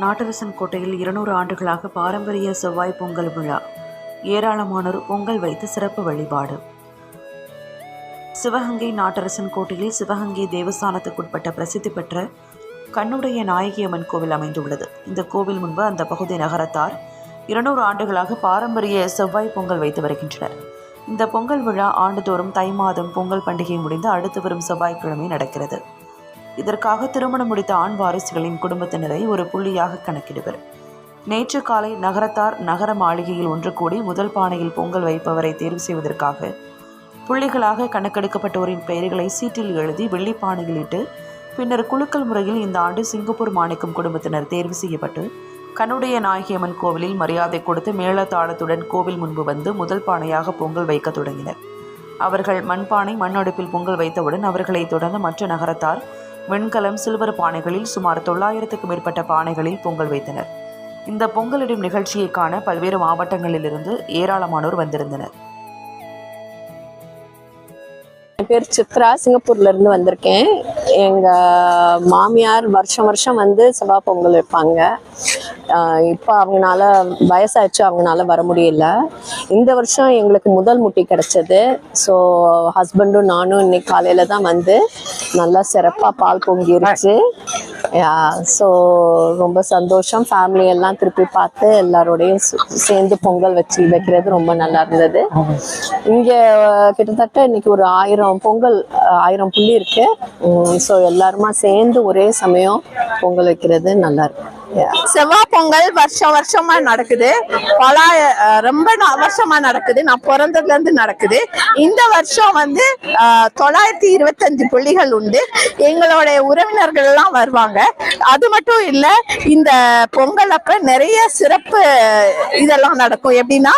நாட்டரசன் கோட்டையில் இருநூறு ஆண்டுகளாக பாரம்பரிய செவ்வாய் பொங்கல் விழா. ஏராளமானோர் பொங்கல் வைத்து சிறப்பு வழிபாடு. சிவகங்கை நாட்டரசன் கோட்டையில் சிவகங்கை தேவஸ்தானத்துக்குட்பட்ட பிரசித்தி பெற்ற கண்ணுடைய நாயகியம்மன் கோவில் அமைந்துள்ளது. இந்த கோவில் முன்பு அந்த பகுதி நகரத்தார் இருநூறு ஆண்டுகளாக பாரம்பரிய செவ்வாய் பொங்கல் வைத்து வருகின்றனர். இந்த பொங்கல் விழா ஆண்டுதோறும் தை மாதம் பொங்கல் பண்டிகை முடிந்து அடுத்து வரும் செவ்வாய்க்கிழமை நடக்கிறது. இதற்காக திருமணம் முடித்த ஆண் வாரிசுகளின் குடும்பத்தினரை ஒரு புள்ளியாக கணக்கிடுவர். நேற்று காலை நகரத்தார் நகர மாளிகையில் ஒன்று கூடி முதல் பானையில் பொங்கல் வைப்பவரை தேர்வு செய்வதற்காக புள்ளிகளாக கணக்கெடுக்கப்பட்டோரின் பெயர்களை சீட்டில் எழுதி வெள்ளிப்பானையில் இட்டு பின்னர் குலுக்கல் முறையில் இந்த ஆண்டு சிங்கப்பூர் மாணிக்கம் குடும்பத்தினர் தேர்வு செய்யப்பட்டு கண்ணுடைய நாயகியம்மன் கோவிலில் மரியாதை கொடுத்து மேளதாளத்துடன் கோவில் முன்பு வந்து முதல் பானையாக பொங்கல் வைக்க தொடங்கினர். அவர்கள் மண்பானை மண் அடுப்பில் பொங்கல் வைத்தவுடன் அவர்களை தொடர்ந்து மற்ற நகரத்தார் வெண்கலம் சில்வர் பானைகளில் சுமார் தொள்ளாயிரத்துக்கும் மேற்பட்ட பானைகளில் பொங்கல் வைத்தனர். இந்த பொங்கலிடும் நிகழ்ச்சியை காண பல்வேறு மாவட்டங்களிலிருந்து ஏராளமானோர் வந்திருந்தனர். என் பேர் சித்ரா சிங்கப்பூர்ல இருந்து வந்திருக்கேன். எங்க மாமியார் வருஷம் வருஷம் வந்து செவ்வாய் பொங்கல் வைப்பாங்க. இப்போ அவங்கனால வயசாயிடுச்சு அவங்கனால வர முடியல. இந்த வருஷம் எங்களுக்கு முதல் முட்டி கிடச்சது. ஸோ ஹஸ்பண்டும் நானும் இன்னைக்கு காலையில் தான் வந்து நல்லா சிறப்பாக பால் பொங்கிருச்சு. ஸோ ரொம்ப சந்தோஷம். ஃபேமிலி எல்லாம் திருப்பி பார்த்து எல்லாரோடையும் சு- சேர்ந்து பொங்கல் வச்சு வைக்கிறது ரொம்ப நல்லா இருந்தது. இங்கே கிட்டத்தட்ட இன்னைக்கு ஒரு ஆயிரம் பொங்கல் ஆயிரம் புள்ளி இருக்கு. ஸோ எல்லாருமா சேர்ந்து ஒரே சமயம் பொங்கல் வைக்கிறது நல்லா இருக்கு. செவ்வாய் பொங்கல் வருஷம் வருஷமா நடக்குது. பல ரொம்ப நா- வருஷமா நடக்குது. நான் பிறந்ததுல இருந்து நடக்குது. இந்த வருஷம் வந்து தொள்ளாயிரத்தி இருபத்தஞ்சு புள்ளிகள் உண்டு. எங்களுடைய உறவினர்கள் எல்லாம் வருவாங்க. அது மட்டும் இல்ல இந்த பொங்கல் அப்ப நிறைய சிறப்பு இதெல்லாம் நடக்கும். எப்படின்னா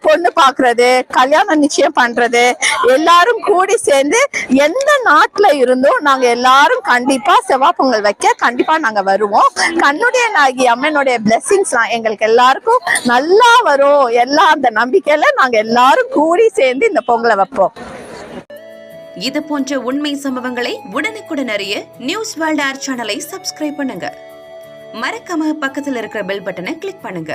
பொண்ணு பாக்குறது கல்யாணம் நிச்சயம் பண்றது எல்லாரும் கூடி சேர்ந்து எந்த நாட்டுல இருந்தும் நாங்க எல்லாரும் கண்டிப்பா செவ்வாய் பொங்கல் வைக்க கண்டிப்பா நாங்க வருவோம். கண்ணுடைய நாயகி அம்மனுடைய பிளெஸிங்ஸ்லாம் எங்களுக்கு எல்லாருக்கும் நல்லா வரும். எல்லா அந்த நம்பிக்கையில நாங்க எல்லாரும் கூடி சேர்ந்து இந்த பொங்கலை வைப்போம். இது போன்ற உண்மை சம்பவங்களை உடனுக்குடன் அறிய நியூஸ் வேர்ல்ட் ஆர் சேனலை சப்ஸ்கிரைப் பண்ணுங்க. மறக்காம பக்கத்துல இருக்கிற பெல் பட்டனை கிளிக் பண்ணுங்க.